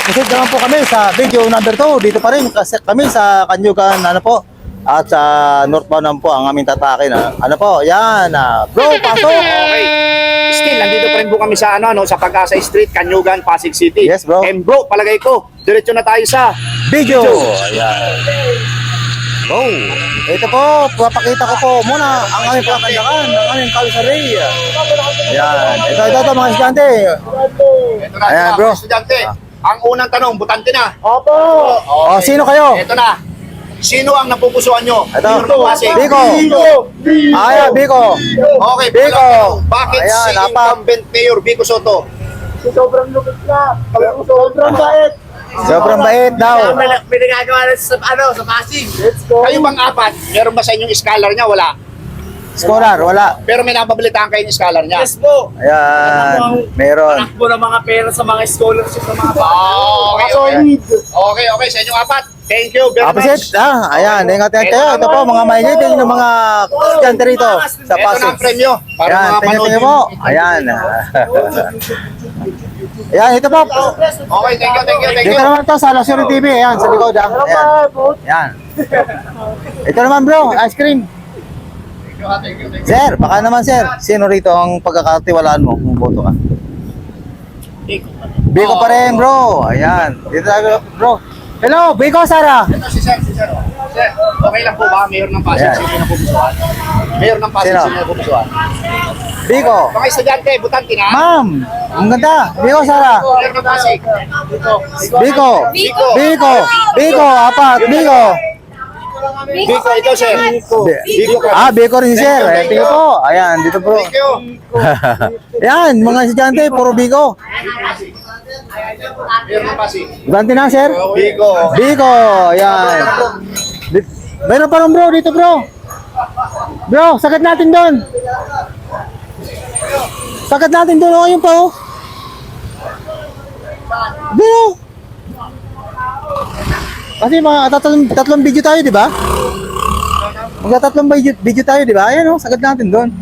proceed naman po kami sa video number 2. Dito pa rin kasi kami sa Kanyugan, ano po, at sa northbound naman po ang aming tatake na. Ano po, yan. ah, bro, pasok! Okay. Still, nandito pa rin po kami sa ano, ano, sa Pag-asa Street, Kanyugan, Pasig City. Yes, bro. And bro, palagay ko, diretso na tayo sa Video! Ayan. Go! Ito po, papakita ko po muna ang aming pakandakan, ang aming kalsari. Ayan. Ito, ito, ito, mga estudyante. Ito na, Ayan, bro. estudyante. Ang unang tanong, butante na. Opo! O, sino kayo? Ito na. Sino ang napupusuan nyo? Ito. Ng Pasig. Biko. Ayan, Biko. Okay, Biko. Biko. Bakit Ayan, si apat. incumbent Mayor Biko Soto? Sobrang lupit na. Sobrang bait. Sobrang bait daw. May, may nagagawa na sa, ano, sa Pasig. Let's go. Kayo bang apat? Meron ba sa inyong scholar niya? Wala. Scholar, wala. Pero may nababalitaan kayo ng scholar niya. Yes po. Ayan, meron. Takbo ng mga pera sa mga scholarship ng mga bata. Oh, okay, okay. Okay, okay. Sa inyong apat. Thank you very Opposite, much. ah, ayan, ingat yan kayo. Ito po, mga mahigiting ng mga estudyante rito sa Ito na ang Pasig. premyo. Para Ayan, mga tingnan panood tingnan po. Ayan. Ayan, ito po. Okay, thank you, thank you, thank Dito you. naman to sa Lasuri TV. Ayan, sa likod. ah. Ayan. Ayan. Ito naman bro, ice cream. Thank you, ha, thank you, thank you. Sir, baka naman sir, sino rito ang pagkakatiwalaan mo kung boto ka? Biko pa rin bro. Ayan. Dito tayo bro. Hello, Biko Sara. Ito si Sir, si Sir. Sir, okay lang po ba? Mayor ng Pasig, sino yung napupusuan? Mayor ng Pasig, Sino? yung napupusuan? Biko. Mga estudyante, butante na. Ma'am, ang ganda. Biko Sara. Mayor ng Pasig. Biko. Biko. Biko. Biko, apat. Biko. Biko, ito sir. Biko. Ah, Biko rin si sir. Eh, po. Ayan, dito bro. Thank you. Yan, mga estudyante, puro Biko. Ganti na, sir. Biko. Biko, yan. Di- Meron pa rin bro, dito bro. Bro, sagat natin doon. Sagat natin doon, oh, ayun pa oh. Bro. Kasi mga tatlong, tatlong video tayo, di ba? Mga tatlong video, video tayo, di ba? Ayan oh, sagat natin doon.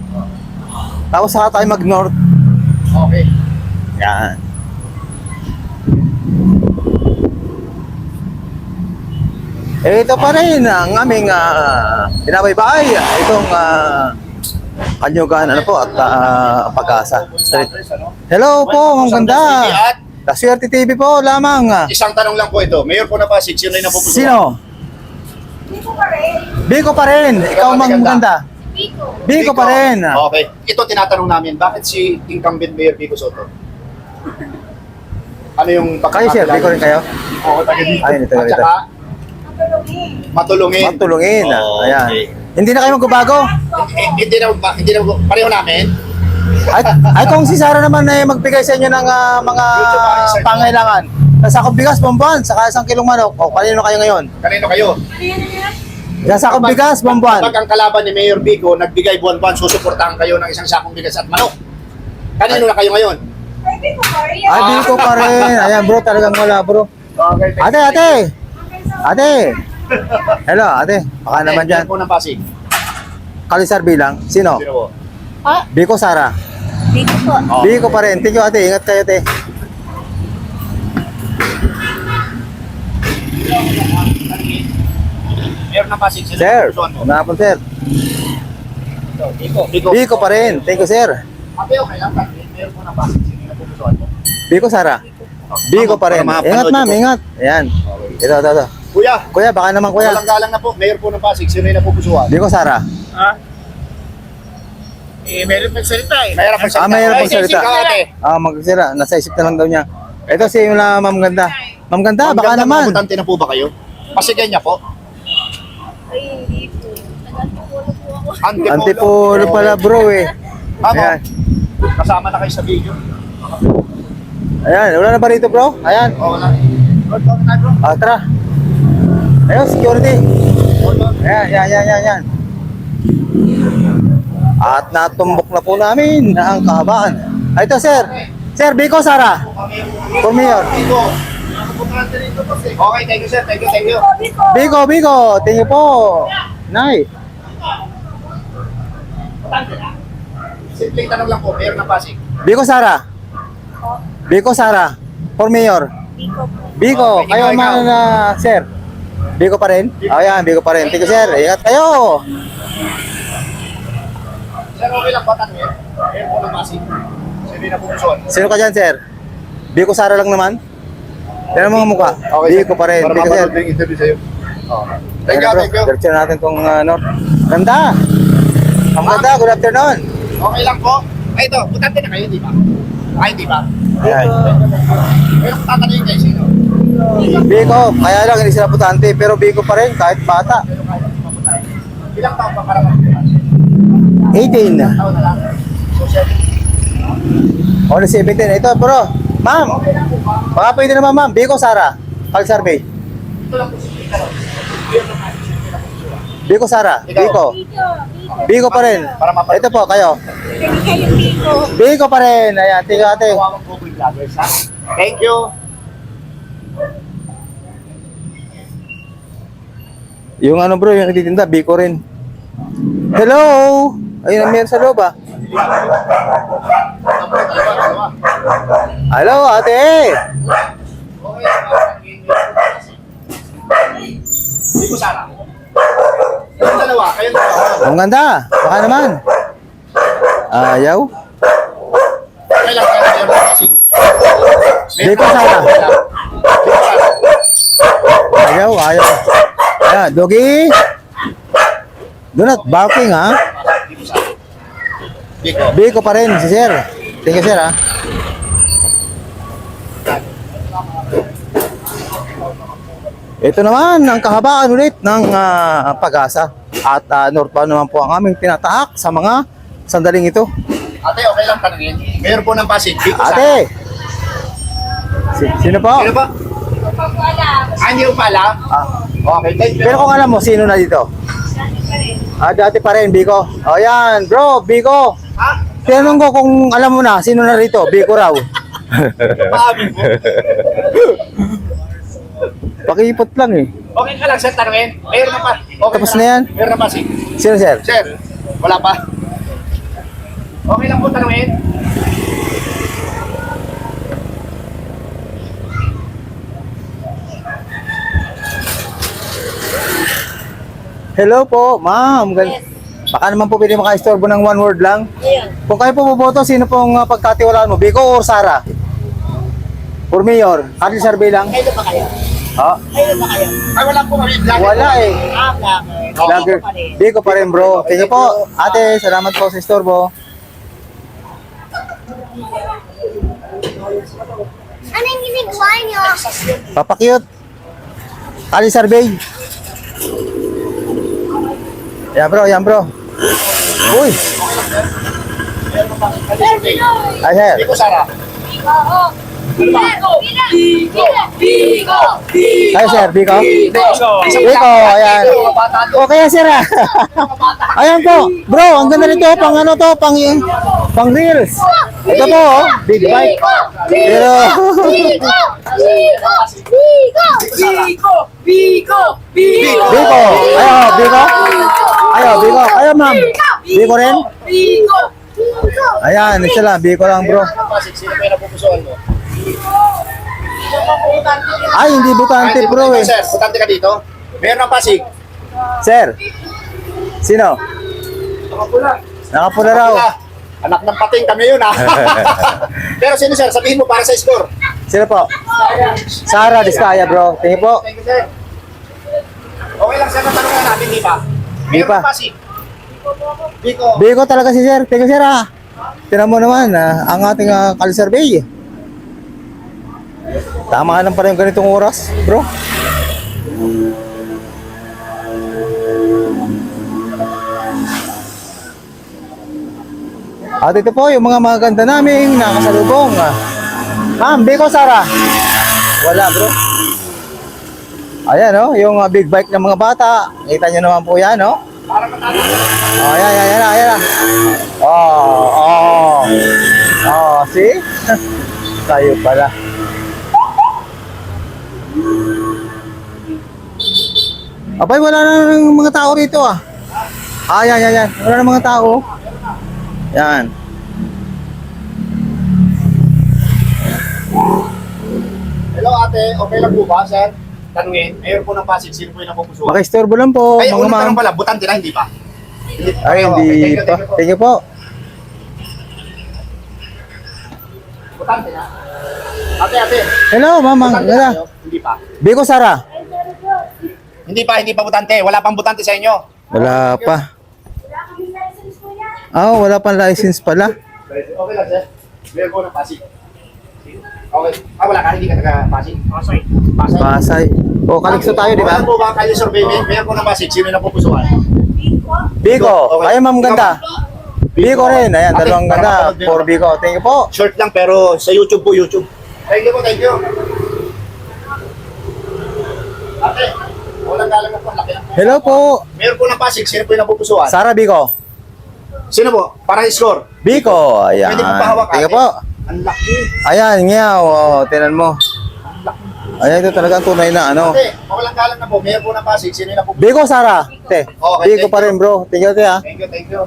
Tapos saka tayo mag-north. Okay. Yan. Eh, ito pa rin ang aming uh, binabaybay. Itong uh, kanyugan ano po at ah, pag-asa. Hello po, ang ganda. At La Suerte TV po lamang. ah. isang tanong lang po ito. Mayor po ng Pasig, sino yung napupusuan? Sino? Biko pa rin. Ikaw mang ganda. Biko pa rin. Okay. Ito tinatanong namin, bakit si incumbent Mayor Biko Soto? Ano yung Kayo sir, Biko rin kayo? Oo, taga dito. Ayun, ito, At ito. saka, matulungin. Matulungin. ah. Oo, Ayan. okay. Hindi na kayo magbabago? Eh, hindi na, ba- hindi na, pareho namin. Ay, ay kung si Sarah naman ay magbigay sa inyo ng ah, mga pangailangan. Nasakop bigas, bombuan, saka isang kilong manok. O, kanino kayo ngayon? Kanino kayo? Nasakop bigas, bombuan. Kapag ang kalaban ni Mayor Biko nagbigay buwan-buwan, susuportahan kayo ng isang sakong bigas at manok. Kanino na kayo ngayon? Ay, di ko pa rin. Ayan bro, talagang wala bro. Okay, Ate, ate! Ate! Hello, ate. Baka naman dyan. po ng Pasig. Kalisar bilang. Sino? Sino po? Biko Sara. Dito po. Oh. Biko pa rin. Thank you ate. Ingat kayo ate. Mayor ng Pasig, sino Sir. po sir. Biko. Biko. Biko pa rin. Thank you sir. Ate, okay lang. Mayor po yung napupusuan mo? Biko Sara. Biko pa rin. Ingat ma'am, ingat. Ayan. Ito, ito, ito. Kuya, Kuya, baka naman kuya. walang galang na po. Mayor po ng Pasig, sino yung napupusuan? Biko Sara. Ha? Eh, meron magsalita eh. Mahirap magsalita. Ah, mahirap ate. Ah, magsira. Nasa isip na lang daw niya. Ito si na Ma'am Ganda. Ma'am Ganda, Ma'am baka Ganda, naman. mabutante na po ba kayo? Pasigyan niya po. Ay, hindi po. Nagantipolo po ako. Antipolo. Antipolo pala bro eh. Tama. Ayan. Kasama na kayo sa video. Ayan, wala na ba rito bro? Ayan. Oo, wala. Tayo, bro. Ah, tara. Ayun, security. Ayan, yan, yan, yan, yan. At natumbok na po namin ang kahabaan. Ah, ito sir. Sir, Biko Sara. For mayor. Biko. Okay, thank you sir. Thank you, thank you. Biko, Biko. Thank you po. Nay. Simpleng tanong lang po, Mayor ng Pasig. Biko Sara. Biko Sara. For mayor? Biko Okay, kayo man na, sir. Biko pa rin? Oh, yan, Biko pa rin. Thank you, sir. Ingat kayo. Sir, okay lang ba tanungin? Mayor po ng Pasig. Sino na pupusuan? Sino ka dyan, sir? Biko Sara lang naman? Yan ang mga mukha. Biko pa rin. Para sir. mapanood yung interview sa'yo. Oh. Thank you, bro. thank you. Diretso natin tong uh, North. Ganda! Ang ganda, good afternoon. Okay lang po. Ay, ito, butante na kayo, di ba? Ay, di ba? Ayan. Pero kung tatanungin kayo, sino? Biko, kaya lang hindi sila putante, pero Biko pa rin, kahit bata. Pero kaya maputante. Ilang taon pa para maputan? 18 na. Taon na lang. So, sir, O, 17. Ito, bro. Ma'am, baka pwede naman, ma'am. Biko, Sara. Pag survey. Ito lang po si Peter. Mayor ng Pasig, sino na pupusuan? Biko, Sara. Biko. Biko. Pa rin. Ito po, kayo. Biko. Biko pa rin. Ayan, Vloggers, ha? Thank you. Yung ano bro, yung nagtitinda, Biko rin. Hello! Ayun meron sa loob ah. Hello, ate! Kayong dalawa, kayong dalawa. Ang ganda. Baka naman. Ayaw. Ko sana. Ayaw, ayaw. Ayan, doggy. Do not barking ha. Hindi ko sana. Hindi ko. Biko pa rin si sir. Thank you sir ha. Ito naman ang kahabaan ulit ng ah, pag-asa. At uh, northbound naman po ang aming tinatahak sa mga sandaling ito. Ate, okay lang tanungin. Mayor po ng Pasig. Hindi ko sana. Ate! Si- sino po? Sino? Wala. Ah, hindi ko pa alam. Ah, Okay, thank you. pero kung alam mo, sino na dito? Pa. Ah, dati pa rin, Biko. O yan, bro, Biko. Ha? Tinanong ko kung alam mo na, sino na rito? Biko raw. Paamin mo. Pakipot lang eh. Okay ka lang, sir, tanungin. Mayor ng Pasig. Okay Tapos ka na yan? Mayor ng Pasig. Sino, sir? Sir, wala pa. Okay lang po tanungin. Hello po, ma'am. Yes. Baka naman po pwede maka-istorbo ng one word lang. Ayun. Kung kayo po boboto, sino pong uh, pagkatiwalaan mo? Biko or Sara? For mayor, Carly survey lang. Kayo ba kayo? Ha? Kayo ba kayo? Ay, wala po kami. Wala po. eh. Ah, vlogger. Vlogger. pa rin. Biko pa rin bro. Thank you po. Ate, salamat po sa istorbo. Ano yung ginagawa niyo? Papakyut. Carly survey. Yan bro, yan bro. Uy! Ay, sir. Hindi ko sana. Oo. Biko. Biko. Biko. Ay, sir, Biko. Biko, ayan. Okay, sir ah. Ayan po. Bro, ang ganda nito. Pang ano to? Pang, pang reels. Ito po, oh. Big bike. Pero, Biko. Biko. Biko. Biko. Biko. Biko. Ayo, Biko. Ayo, Biko. Ayo, ma'am. Biko rin? Biko. Ayan, isa lang. Biko lang, bro. Ay, hindi butante, hindi bro eh. Sir, butante ka dito. Mayor ng Pasig. Sir. Sino? Nakapula raw. Wala. Anak ng pating kami yun ha. Pero sino sir, sabihin mo para sa score. Sino po? Sara Diskaya, bro. Tingin po. Thank you sir. Okay lang sir, natanungan natin, di ba? Di Mayor pa. Pasig. Biko. Biko talaga si sir. Thank you, sir ah. Tinan mo naman, ah, ang ating uh, survey. Tama lang pala yung ganitong oras, bro. At ito po yung mga maganda naming nakasalubong. ah. Ma'am, Biko Sara. Wala, bro. Ayan, oh, yung ah, big bike ng mga bata. Kita nyo naman po yan, oh. Oh, ayan, ayan, ayan, ayan. Oh, oh. Oh, see? Tayo pala. Abay, wala na ng mga tao rito ah. Ah, yan, yan, yan. Wala na mga tao. Yan. Ate, okay lang po ba, sir? Tanungin, mayor po ng Pasig, sino po yung napupusuan? Makistorbo lang po, Ay, mga unang ma'am. tanong pala, butante na, hindi pa? Ay, hindi thank you, thank you po. Thank you po. Butante na. Ate, ate. Hello, ma'am. Butante na Wala. Hindi pa. Biko Sara. Hindi pa, hindi pa butante. Wala pang butante sa inyo. Wala pa. Wala kami license po niya. Ah, wala pang license pala. Okay lang, sir. Mayor po ng Pasig. Okay. Ah, wala ka, hindi ka taga-Pasig? Pasay. Pasay. Pasay. O, kalikso tayo, di ba? Wala po ba kayo survey? Mayor po ng Pasig, sino yung napupusuan? Biko. Biko. Okay. Ay, ma'am, ganda. Biko rin. Ayan, Ate, dalawang ganda. For Biko. Thank you po. Short lang pero sa YouTube po, YouTube. Thank you po, thank you. Ate, walang galang po, laki lang po. Hello po. Mayor po ng Pasig, sino po yung napupusuan? Sara Biko. Sino po? Para score. Biko. Ayan. Pwede po pahawak, Thank you po. Ang laki. Ayan, ngaw. O, tinan mo. Ayan, ito talagang tunay na ano. Ate, walang galang na po. Mayor po ng Pasig, sino yung napupusuan? Biko, Sara. Te. Okay, thank pa rin, bro. Thank you, te, ha. Thank you, thank you.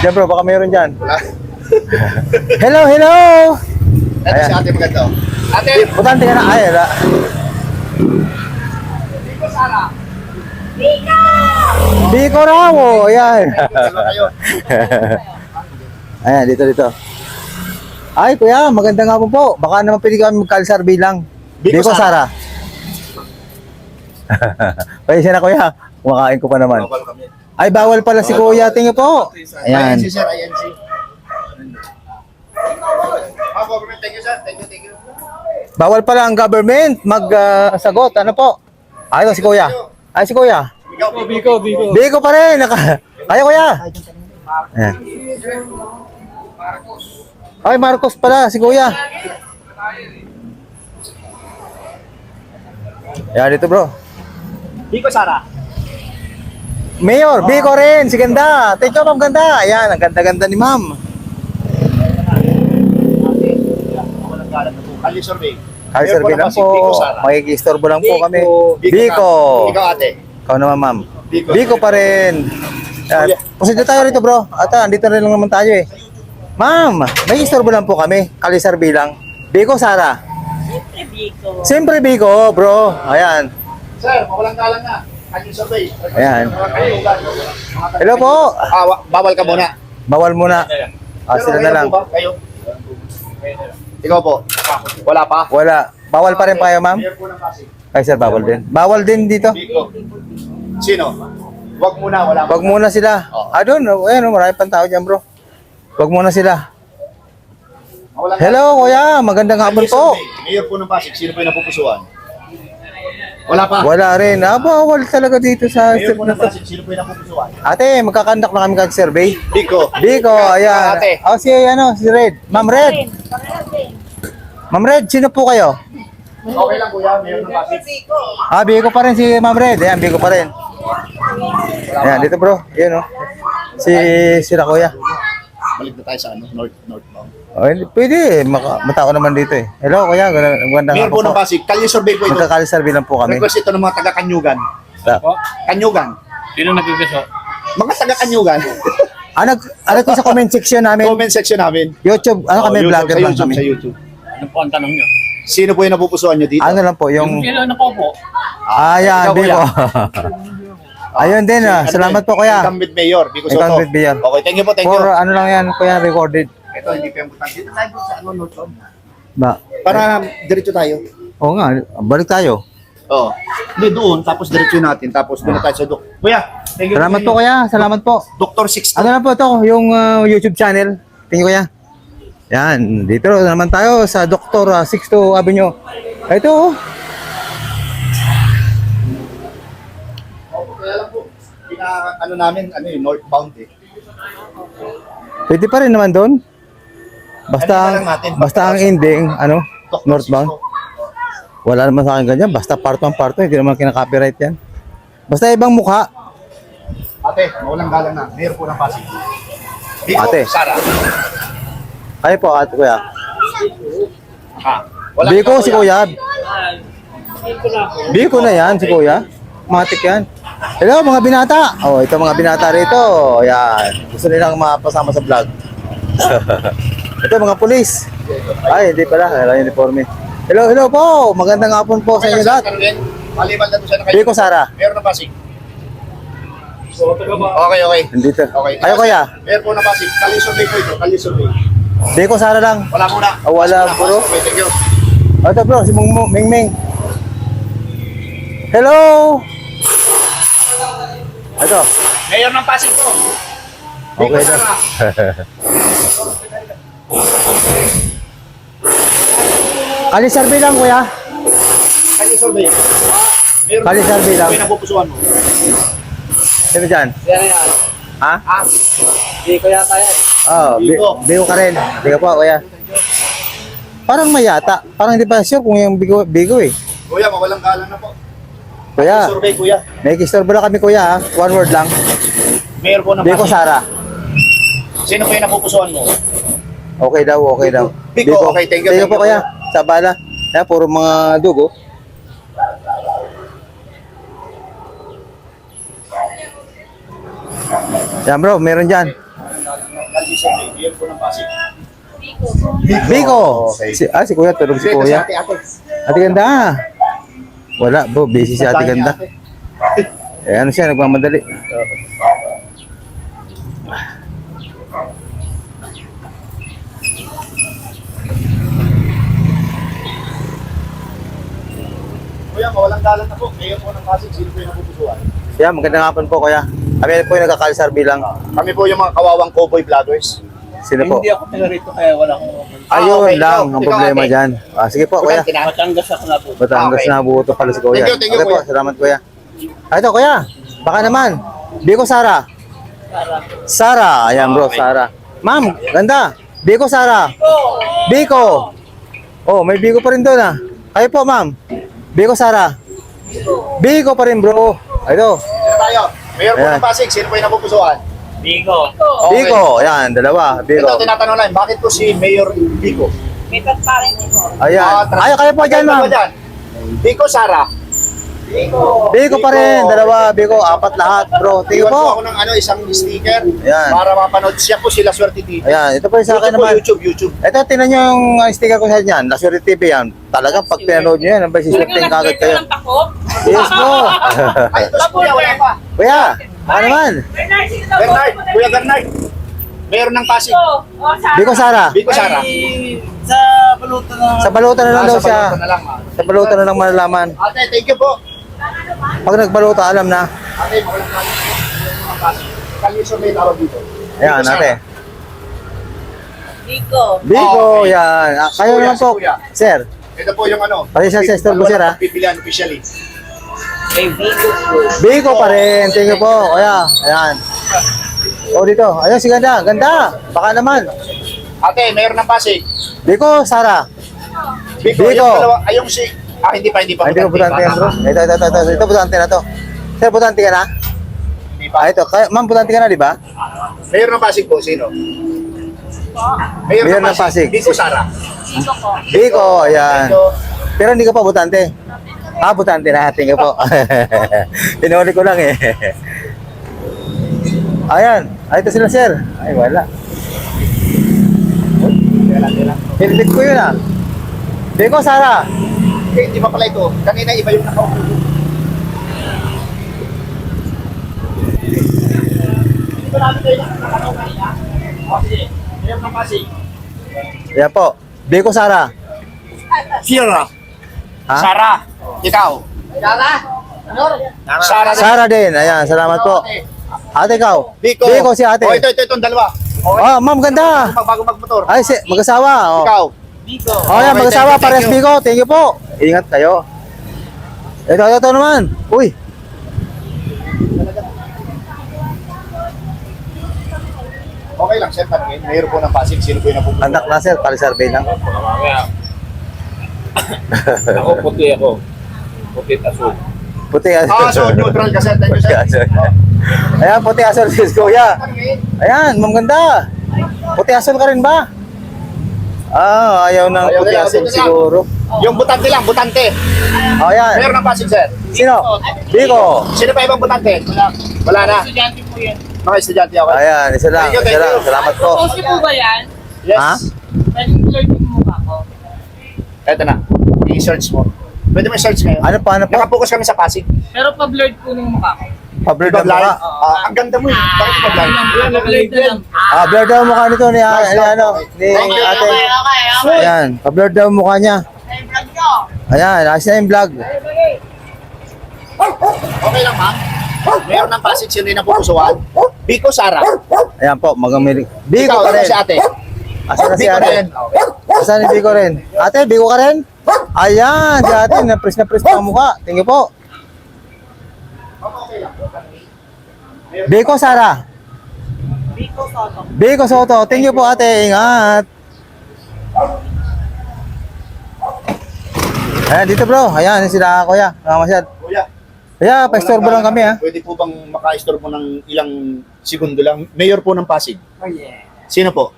Diyan, bro. Baka mayroon dyan. Wala. Hello, hello. Ito Ayan. si ate maganda. oh. Ate, Butante ka na. Ay, wala. Biko Sara. Biko! Biko raw. o. Ayan. Kayo. Ayan, dito, dito. Ay, kuya, maganda nga po po. Baka naman pwede kami magkalisar bilang. Biko Biko, Sara. Pasensya na, kuya. Kumakain ko pa naman. Bawal kami. Ay, bawal pala si kuya. Tingin po. Ayan. INC, sir, INC. Ah, government, thank you, sir. Thank you, thank you. Bawal pala ang government magsagot. ano po? Ay, ito si kuya. Ay, si kuya. Ikaw, Biko, Biko. Biko pa rin. Kaya kuya. Ayan. Ay, Marcos pala, si kuya. Yan, dito bro. Biko Sara. Mayor, Biko rin, si ganda. Thank you, ma'am, ganda. Ayan, ang ganda-ganda ni ma'am. Kali survey. Kali survey ng lang po. Makikistorbo lang po kami. Biko. Biko. Ate. Ikaw naman, ma'am. Biko. Biko pa rin. Proceed na tayo rito, bro. At ah, andito rin lang naman tayo eh. Ma'am, may istorbo lang po kami. Kalisar bilang. Biko, Sara. Siyempre, Biko. Siyempre, Biko, bro. Ayan. Sir, walang galang na. Kali survey. Ayan. Hello po. Ah, wa- bawal ka muna. Bawal muna. Ah, sila na lang. Kayo? Ikaw po? Wala pa? Wala. Bawal pa rin pa kayo, ma'am? Ay, sir, bawal din. Bawal din dito. Biko. Sino? Wag muna, wala pa. Wag muna sila. Oo. Ah, doon. oh, Ayan, oh, marami pang tao dyan, bro. Wag muna sila. Hello, kuya. Magandang hapon po. Mayor po ng Pasig, sino po yung napupusuan? Wala pa. Wala rin. Ah, bawal talaga dito sa Mayor po ng. Pasig, sino po yung napupusuan? Ate, magkakandak na kami kag-survey. Biko. Biko, ayan. Ate. Oh, si, ano, si Red. Ma'am Red. Ma'am Red, sino po kayo? Okay lang kuya, Mayor ng Pasig. Biko. Ah, Biko pa rin si Ma'am Red. Ayan, Biko pa rin. Ayan, dito bro. Ayan, oh. Si, sila kuya. Balik na tayo sa ano, North, Northbound. Oh, hindi- pwede. Maka, matao naman dito eh. Hello, kuya. Ganda, ganda Mayor po ng Pasig, kalye survey po ito. Magkakalisalbi lang po kami. Request ito ng mga taga-Kanyugan. Sa- Kanyugan. Sino nagkagaso? Mga taga-Kanyugan. Ah, nag, ano ko sa comment section namin? Comment section namin. YouTube, ano Oh, kami, YouTube, vlogger sa lang YouTube, kami. Sa YouTube. Ano po ang tanong nyo? Sino po yung napupusuan nyo dito? Ano lang po, yung... Yung sino na po po? Ah, yan, Ikaw, kuya. Ayun din, ah. Salamat po, kuya. Incumbent Mayor, Biko Soto. Incumbent Mayor. Okay, thank you po, thank you. For ano lang yan, kuya, recorded. Ito, hindi pa yung butang. Dito tayo sa ano, Northbound. Ba? Para diretso tayo. Oo nga, balik tayo. Oo. Hindi, doon. Tapos diretso natin. Tapos doon na tayo sa dok. Kuya, thank you. Salamat po, kuya. Salamat po. Dr. Six. Ano na po to, yung uh, YouTube channel. Tingin ko yan. Yan, dito naman tayo sa Dr. uh, Sixto Avenue. Ito, oh. Kaya lang po, pina, ano namin, ano yung northbound eh. pwede pa rin naman doon. Basta, Ano ang, lang natin? basta ang ending, ano, Dr. northbound. Wala naman sa akin ganyan. Basta part 1, part 2, hindi naman kinaka-copyright yan. Basta ibang mukha. Ate, mawalang galang na. Mayor po ng Pasig. Biko, Ate. Sara. Ay po, ate kuya. Ha. Wala Biko si kuya. Biko na yan, si kuya. Matik yan. Hello mga binata. Oh, ito mga binata rito. Yan. Gusto nilang mapasama sa vlog. ito mga pulis. Ay, hindi pala. Wala uniforme. Hello, hello po. Magandang hapon po sa inyo lahat. Maliban na to siya na kayo. Biko Sara. Meron na pasig. Okay, okay. Nandito. Okay. Ayo kuya. Meron po na pasig. Kali survey po ito. Kali survey. Biko Sara lang. Wala muna. Ah, wala, bro. Okay, thank you. Ito bro, si Ming Ming. Hello. Ito. Mayor ng pasig po. Okay na. Sara. Ali survey lang kuya. Kali survey. Meron Kali survey lang. May napupusuan mo. Sino dyan? Yan yan. Ha? Ah, hindi ko yata yan. Oh, bi- Biko. Biko ka rin. Biko po kuya. Parang mayata. Parang hindi pa sure kung yung Bigo, Bigo eh. Kuya, mawalang galang na po. Kuya, Survey, kuya. may kistorbo lang kami kuya ha. One word lang. Mayor po ng Biko pasig. Sara. Sino po yung napupusuan mo? Okay daw, okay daw. Biko, okay, thank you, Thank you po kuya. Sa bala. Kaya puro mga dugo. Yan bro, meron dyan. Survey. Mayor po ng pasig. Biko! Okay. Si, ah, si kuya, tulog si Ito kuya. ate, ate. Ate ganda. Wala bro, busy si ate ganda. Eh ano siya, nagmamadali. Kuya, mawalang galang na po. Mayor po ng pasig. Sino po yung napupusuan? Yan, magandang hapon po kuya. Kami po yung nagkakalisar bilang. Kami po yung mga kawawang cowboy vloggers. Sino po? Hindi ako taga rito kaya wala akong Ayun okay, lang ikaw, ang ikaw, problema ate. dyan. Ah, sige po kuya. Batangas ako na po. Batangas Okay. na buto pala si kuya. Thank you, thank you, okay po, kuya. salamat kuya. Ah, ito kuya. Baka naman. Biko Sara. Sara. Ayan bro, Okay. Sara. Ma'am, ganda. Biko Sara. Biko. Oh, may Biko pa rin doon ah. Kayo po ma'am. Biko Sara. Biko pa rin bro. Ito. Tayo? Mayor po ng pasig. Sino po yung napupusuan? Bigo. Okay. Biko. Ayan, dalawa. Biko. Ito, tinatanong lang, bakit po si Mayor Biko? May transparent mo. Ayan. Ah, Ayaw kayo po dyan Kayo ma'am. Biko, Sara. Biko. Biko pa rin. Dalawa. Biko. Apat lahat bro. Tingnan Iwan po po. ako ng ano, isang sticker Ayan. para mapanood siya po sila Swerte TV. Ayan. Ito po yung sa akin YouTube po, naman. YouTube, YouTube. Ito, tinan nyo yung uh, sticker ko sa yan. Lasuri TV yan. Talagang pag pinanood nyo yan, ang basi swerte kagad kayo. ng takot? Yes, bro. Ay, ito si Kuya, wala pa. Kuya, ano naman? Bernard, sino daw Bernard, na Kuya? Bernard. Meron ng Pasig. Ito. O, Sara. Biko Sara. Biko, Sara. sa balutan na Sa balutan na lang Ah, daw sa siya. balutan na lang, ah. Sa balutan na lang malalaman. Ate, thank you po. Pag nagbaluta, alam na. Ate, mawalang galang po. Meron ng Pasig. Kaliso may tawag dito. Ayan, Biko, Sara. ate. Biko. Biko, Okay. yan. Ah, kayo Kuya, naman po. Kuya. Sir, Ito po yung ano. Pati siya sa store po, sir, ah. Pipilian officially. Kay Bigo po. Biko pa rin. Thank you po. Kuya, ayan. O dito. Ayun, si ganda. Ganda. Baka naman. Ate, meron ng Pasig. Biko, Sara. Biko, Biko. yung dalawa, ay yung si... Ah, hindi pa, hindi pa. Hindi ko butante yan, bro. Ito, ito, ito, ito. Ito, butante na to. Sir, butante ka na? Hindi pa. Ah, ito. Kaya, ma'am, butante ka na, di ba? Mayor ng Pasig po, sino? Mayor, Mayor ng Pasig. Biko Sara. Biko ko. Biko, ayan. Pero hindi ka pa butante. Ah, butante na. Tingin po. Pinuli ko lang eh. Ayan. Ay, ito sila, sir. Ay, wala. Helmet ko yun ah. Biko, Sara. Eh, hindi pa pala ito. Kanina iba yung nakaupo. Ito namin kayo nakakataw kanina. Sige. Mayor ng Pasig. Ayan po. Biko, Sara. Sierra. Ha? Sara. Ikaw. Sara. Sara. Sara din. Ayan, salamat po. Ate, ikaw. Biko. Biko, si ate. Oh, ito, ito, itong dalawa. Okay. Oh, ma'am, ganda. Bago magmotor. Ay, si, mag-asawa. Oh. Ikaw. Bigo. Oh, yan, Okay, mag-asawa. you. Biko. Thank you po. Ingat kayo. Ito, ito, ito naman. Uy. Okay lang, sir. Tanungin. Mayor po ng Pasig. Sino po yung napupunta? Andak na, sir. Pali-survey lang. Ako puti ako. Puti asul. Puti aso. Ah, so neutral ka, sir. Thank you, Puti sir. Ayan, puti aso si Kuya. Ayan, ma'am ganda. Puti aso ka rin ba? Ah, ayaw ng Ayaw puti nila, nila. siguro. Yung butante lang, butante. Oh, ayan. Mayor ng Pasig, sir. Sino? Biko. Sino pa ibang butante? Wala. Wala na. Estudyante po yan. Mga estudyante ako. Ayan, isa lang, Thank you, isa thank lang. you. Salamat po. Post po ba yan? Yes. Ha? Pwedeng blurred yung mukha ko. Eto na. I-search mo. Pwede mo i-search ngayon. Ano pa, ano pa? Nakapokus kami sa Pasig. Pero pa-blurred po ng mukha ko. Pa-blur Di ba daw mukha. Ah, ang ganda mo eh. Bakit ka blind? Blurred na lang. Ah, blur daw mukha nito ni, ah, ni ano, ni ate. Okay, okay. Ayan, pa-blur daw mukha niya. Ayan, ayos na yung vlog. Okay lang, ma'am. Meron ng Pasig sino yung napupusuan. Biko Sara. Ayan po, magamilig. Bigo Ikaw, ka ano rin. si ate? Asan na si Biko ate? rin. Okay. Asan ni Bigo rin? Ate, Bigo ka rin? Ayan, si ate, na-press na press pa ang mukha. Tingin po. Biko Sara. Biko Soto. Thank you po ate. Ingat. Ayan, dito bro. Ayan, sila kuya. Mga masyad. Kuya. Kaya, pa-istorbo lang kami ha. Pwede po bang maka-istorbo ng ilang segundo lang? Mayor po ng Pasig. Oh yeah. Sino po?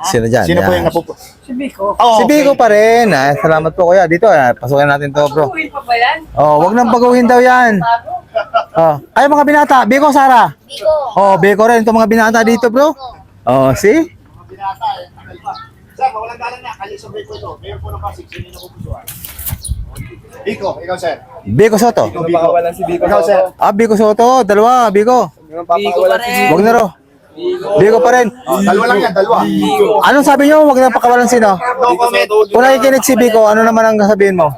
Sino dyan? Sino po yung napupu... Si Biko. Oh, Si okay. Biko pa rin. Ay, salamat po kuya. Dito, ah, pasukin natin to bro. Uwin pa ba yan? Oh, wag nang baguhin daw yan. Oh, ay mga binata, Biko Sara. Bigo. Oh, Biko rin itong mga binata dito, bro. Oh, see? Mga binata eh. Sir, mawalang galang na. Kali sabay ko ito. Mayor po ng Pasig. Sino yung napupusuan? Biko, ikaw sir. Biko Soto. Ikaw, Biko. Ikaw sir. Ah, Biko Soto, dalawa, Biko. Biko pa rin. Wag na ro. Biko pa rin. Oh, dalawa lang yan, dalawa. Anong sabi nyo? Wag na pakawalan sino? No comment. Kung nakikinig si Biko, ano naman ang sabihin mo?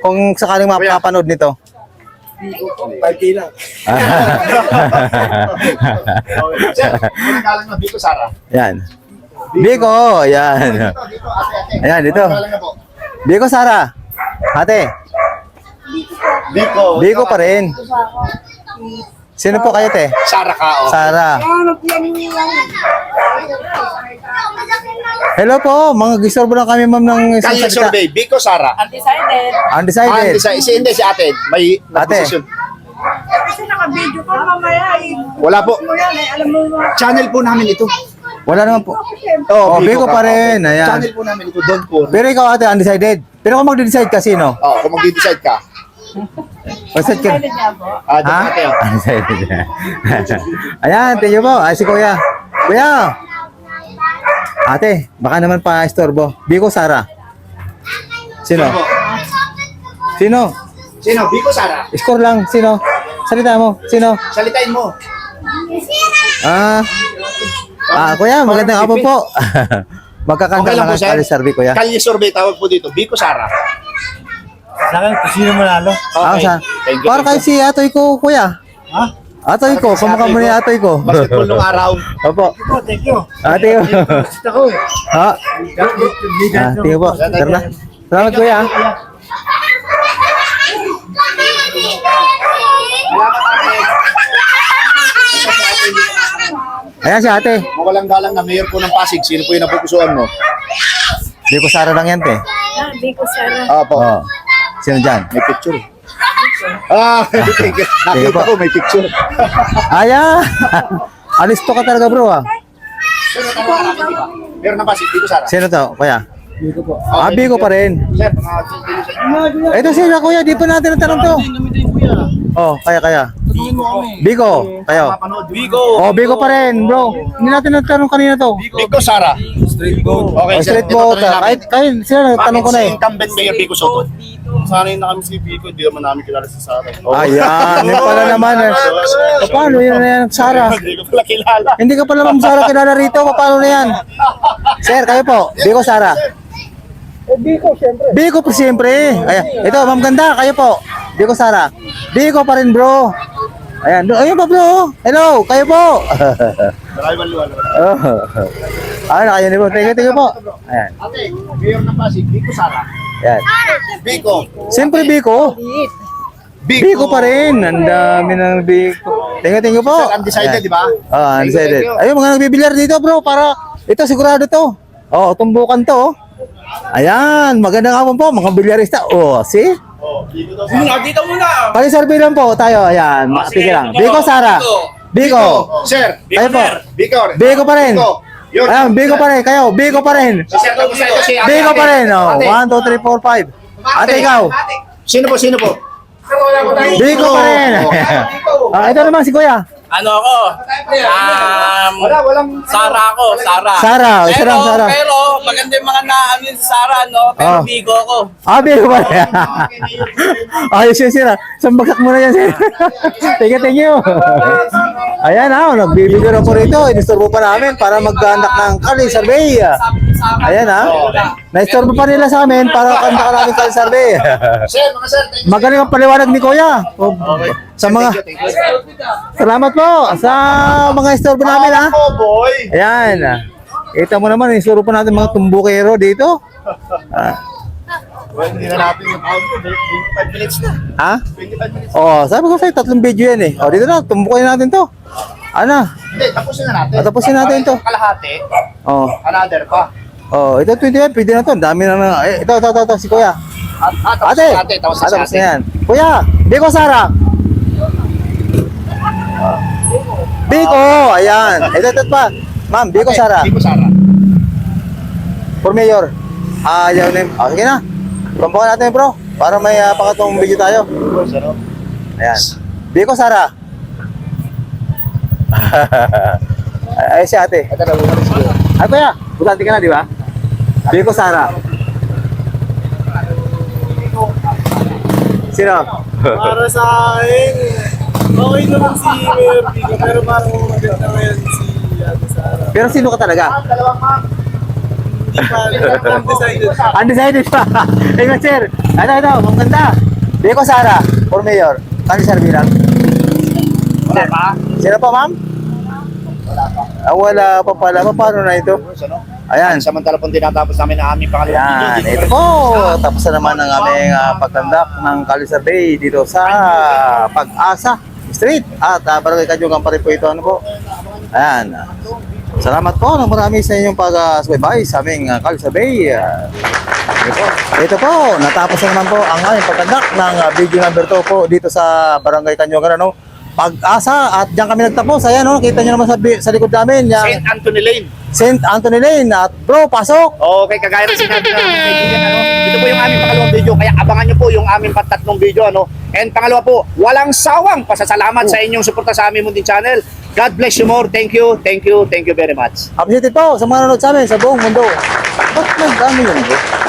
Kung sakaling mapapanood nito. 5K lang. Sir, galang na. Biko Sara. yan. Biko, yan. Ayan, dito. Biko Sara. Ate, Biko. Biko pa rin. Sino po kayo, te? Sara ka, oh. Sara. Hello po, mga gistorbo lang kami ma'am ng isang Kali salita. survey, Biko Sara. Undecided. Undecided. hindi, si, si, hindi, si ate. May Ate. nagdesisyon. Kasi naka-video ko mamaya eh. Wala po. Mo yan eh. Alam mo mga Channel po namin ito. Wala naman po. Oh, Oh, Biko pa rin. Ayan. Channel po namin ito. Don't po. Pero ikaw ate, undecided. Pero kung magde-decide ka, sino? Oh, kung mag-decide ka. Ka. undecided niya po. Ah, Ha? oh. Ayan, thank you po. Ay, si Kuya. Kuya. Ate, baka naman pa istorbo. Biko Sara. Sino? Sino? Sino? Biko Sara. Score lang. Sino? Salita mo. Sino? Salitain mo. Ah. Ah, kuya, magandang hapon po. Magkakanta Okay lang ang sir. kali survey, kuya. Kalye survey tawag po dito. Biko Sara. Sa akin, kung sino manalo? Ah, Okay. sa, Thank you, para thank kay si Atoy ko, kuya. Ha? Atoy ko, Si kumukha mo Atoy ni ko. Atoy ko. Basketball nung araw. Opo. Thank you. Ate ko. Gusto ko. Ha? Ah, tingnan po. Tara na. Salamat, kuya. Ayan si ate. Mawalang galang na mayor po ng Pasig. Sino po yung napupusuan mo? Di ko Sara lang yan, te. Ah, Bigo Sara. Ah, po. Oh. Sino dyan? May picture. Ah. Nakita ko may picture. Aya! Alisto ka talaga, bro, ah. Namin, di ba? Pasig, Biko Sara. Sino to, kuya? Ah, Bigo pa rin. Sir, mga. Ito sila, kuya. Di pa natin natanong to. Oh, kaya, kaya. Bigo, kayo. Mapanood. Bigo. Oh, Bigo pa rin, bro. Hindi natin natanong kanina to. Biko Sara. Straight go. Okay, Oh, straight vote. Kahit, kahit sila, tanong ko na Bakit eh. si incumbent mayor Biko Soto? Sanay na kami si Bigo, hindi naman namin kilala si Sarah. Ayan, yun pala naman. eh. Paano yun na yan, Sara? Hindi ko pala kilala. Hindi ka pala ma'am Sara kilala rito. Paano na yan? Sir, kayo po. Bigo, Sara. Eh, Biko, syempre. Bigo po siyempre. Ayan. Ito, ma'am ganda. Kayo po. Bigo, Sara. Bigo pa rin, bro. Ayan. do- Ayun pa, bro. Hello. Kayo po. Marami ba liwanag? oh. Ano, kayo ni po. Thank you po. Ayan. Ate, mayor ng Pasig, Biko Sara. Ayan. Biko. Siyempre, Bigo. Bigo pa rin. Ang dami ng you, thank you po. Undecided, di ba? Ah, Thank you, undecided. Ayun, mga nagbibilyar dito, bro, para ito sigurado to. Oh, tumbukan to. oh. Ayan, magandang hapon po, mga bilyarista. Oh, see? Oh, Biko daw Muna, dito muna. Palisurvey lang po tayo. Ayan, Oh, sige, lang. Biko. Biko, Sara. Biko. Biko. Sir, Kayo po. Biko. Biko pa rin. Biko. Yun. Ayan, Bigo pa rin. Kayo, Bigo pa rin. Ate. pa rin. Oh. Ate. 1, 2, 3, 4, 5. Ate, ikaw. Sino po, sino po? Bigo pa rin. ah, ito naman si Kuya. Ano ako, um, Wala, walang... Sara ako, Sara. Sara, isa pero, lang, Sara. Pero, maganda yung mga naano yun sa Sara, no? Pero Oh. bigo ako. Ah, bigo ba? Ayos yun sila. Sambagsak mo na yan sir. thank you, thank you. Ayan ha, nagbibigay na po rito. Inistorbo pa namin para maggandak ng kali survey. Ayan ha. Naistorbo pa nila sa amin para kanta ka namin kali survey. Magaling ang paliwanag ni Kuya. O, Sa mga, salamat po sa mga istorbo namin ha. Boy! Ayan. Kita mo naman, istorbo pa natin mga tumbukero dito. Ah, Well, hindi na natin yung out. 25 minutes na. ha? 25 minutes. Oh, sabi ko sa'yo, tatlong video yan eh. Oh, dito na, tumbukin natin to. Ano? Hindi, tapusin na natin. Ah, tapusin natin to. Kalahati, Oh, another pa. oh, ito 21, pwede na to. Ang Dami na na. Eh, ito, ito, ito, ito, si Kuya. At, ah, tapos Ate, natin. Tapos ah, na tapos na natin. yan. Kuya, Biko Sara. Biko, ayan. Ito, ito, pa. Ma'am, Biko Ate, Sara. Biko Sara. For Mayor. Ah, yaw na yun. Oh, sige na. Pambukan natin bro. Para may uh, pakatong video tayo. Ayan. Biko Sara. Ay, si ate. Ay, kuya. Butante ka na, di ba? Biko Sara. Sino? Para sa akin, okay naman si Mayor Pico, pero parang maganda ngayon si Ate Sara. Pero sino ka talaga? Ma'am, dalawang ma'am. Pa undecided. Pa. Ayun, sir. Ano, ito, ang ganda. Biko Sara, for mayor. Kani Sir Bilang. Wala pa? Sino pa, ma'am? Wala pa. Ah, wala pa pala. Pa, Paano na ito? Ano? Ayan. Samantala pong tinatapos namin ang aming pangalawang Yan, ito po. Tapos na naman ang aming uh, pagtandak ng Kali Survey dito sa Pag-asa Street. At uh, barangay Kadyugan pa rin po ito. Ano po? Ayan. Salamat po ng marami sa inyong pag-subaybay sa aming uh, Kali Survey. Uh, ito po. Ito po, natapos na naman po ang aming pagtandak ng uh, video number 2 po dito sa barangay Kadyugan. Ano? Pag-asa at diyan kami nagtapos. Ayan, no? kita nyo naman sa, sa likod namin. Yung St. Anthony Lane. St. Anthony Lane. At bro, pasok! Okay, kagaya ng sinabi ng kaibigan, ano, ito po yung aming pangalawang video, kaya abangan nyo po yung aming pantatlong video, ano. And pangalawa po, walang sawang pasasalamat sa inyong suporta sa aming Mundin Channel. God bless you more. Thank you, thank you, thank you very much. Appreciated po sa mga nanonood sa amin sa buong mundo. Ba't nagdami yun bro?